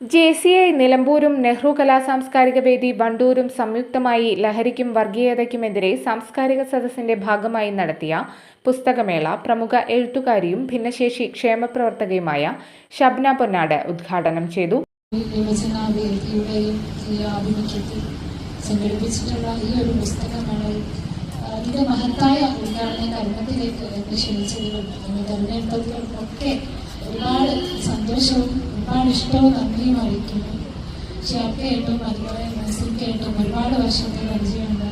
J C I നിലമ്പൂരും Nehru കലാ സാംസ്കാരിക വേദി വണ്ടൂരും സംയുക്തമായി ലഹരിക്കും വർഗീയതയ്ക്കുമെതിരെ സാംസ്കാരിക സദസ്സിന്റെ ഭാഗമായി നടത്തിയ പുസ്തകമേള പ്രമുഖ എഴുത്തുകാരിയും ഭിന്നശേഷി ക്ഷേമപ്രവർത്തകയുമായ ഷബ്ന പൊന്നാട് ഉദ്ഘാടനം ചെയ്തു. മഹത്തായ ഒക്കെ ഒരുപാട് സന്തോഷവും ഒരുപാട് ഇഷ്ടവും നന്ദിയും അറിയിക്കുന്നു. ഷാപ്പയായിട്ടും അതുപോലെ മ്യൂസിക്കായിട്ടും ഒരുപാട് വർഷത്തെ പരിചയമുണ്ട്.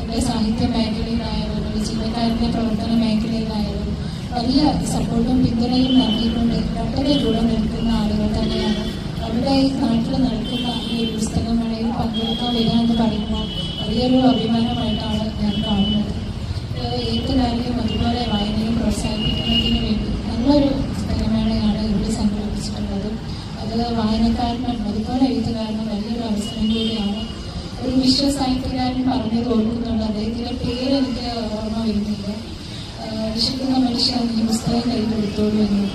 എന്റെ സാഹിത്യ മേഖലയിലായാലും ഒരു ജീവനക്കാരന്റെ പ്രവർത്തന മേഖലയിലായാലും വലിയ സപ്പോർട്ടും പിന്തുണയും നൽകിക്കൊണ്ട് വളരെ കൂടെ നിൽക്കുന്ന ആളുകൾ തന്നെയാണ്. അവിടെ ഈ നാട്ടിൽ നടക്കുന്ന ഈ ഒരു പുസ്തകമേളയിൽ പങ്കെടുക്കാൻ വരിക എന്ന് പറയുമ്പോൾ വലിയൊരു അഭിമാനമായിട്ടാണ് ഞാൻ കാണുന്നത്. ഏത് എഴുത്തുകാരെയും അതുപോലെ വായനയും പ്രോത്സാഹിപ്പിക്കുന്നതിന് വേണ്ടി നല്ലൊരു വായനക്കാരനും അതുപോലെ എഴുത്തുകാരനും വലിയൊരു അവസരം കൂടിയാണ് ഒരു വിശ്വസാഹിത്യകാരൻ പറഞ്ഞു ഓർക്കുന്നുണ്ട് അദ്ദേഹത്തിന്റെ പേര് എനിക്ക് ഓർമ്മ വരുന്നില്ല. വിശുദ്ധ മനുഷ്യൻ ഈ പുസ്തകം കൈ കൊടുത്തോളൂ എന്ന്.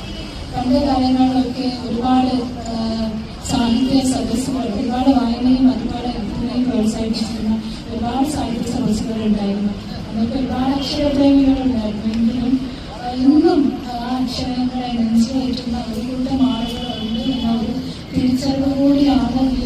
പണ്ട് കാലങ്ങളിലൊക്കെ ഒരുപാട് സാഹിത്യ സദസ്സുകൾ ഒരുപാട് വായനയും അതുപോലെ എഴുത്തിനെയും പ്രോത്സാഹിപ്പിച്ചിരുന്ന ഒരുപാട് സാഹിത്യ സദസ്സുകൾ ഉണ്ടായിരുന്നു. അന്നൊക്കെ ഒരുപാട് അക്ഷരപ്രേമികൾ ഉണ്ടായിരുന്നു. എങ്കിലും ഇന്നും ആ അക്ഷരങ്ങളെ നെഞ്ചിലേറ്റുന്ന ഒരു കൂട്ടം ഞാൻ ഒരു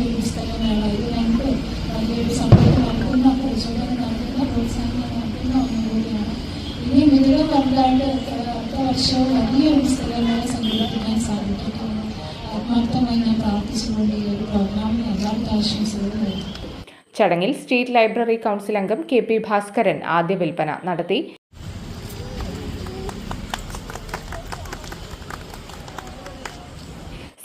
ചടങ്ങിൽ സ്റ്റേറ്റ് ലൈബ്രറി കൗൺസിൽ അംഗം കെ പി ഭാസ്കരൻ ആദ്യ വിൽപ്പന നടത്തി.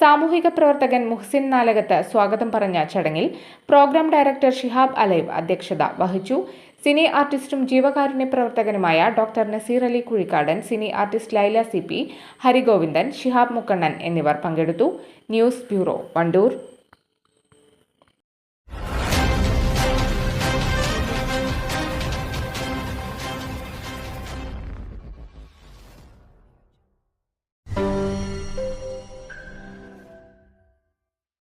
സാമൂഹിക പ്രവർത്തകൻ മുഹ്സിൻ നാലകത്ത് സ്വാഗതം പറഞ്ഞ ചടങ്ങിൽ പ്രോഗ്രാം ഡയറക്ടർ ഷിഹാബ് അലൈവ് അധ്യക്ഷത വഹിച്ചു. സിനി ആർട്ടിസ്റ്റും ജീവകാരുണ്യ പ്രവർത്തകനുമായ doctor Naseer Ali Kuzhikkadan cine artist Laila C P Harigovindan Shihab Mukkannan എന്നിവർ പങ്കെടുത്തു. News bureau Wandoor.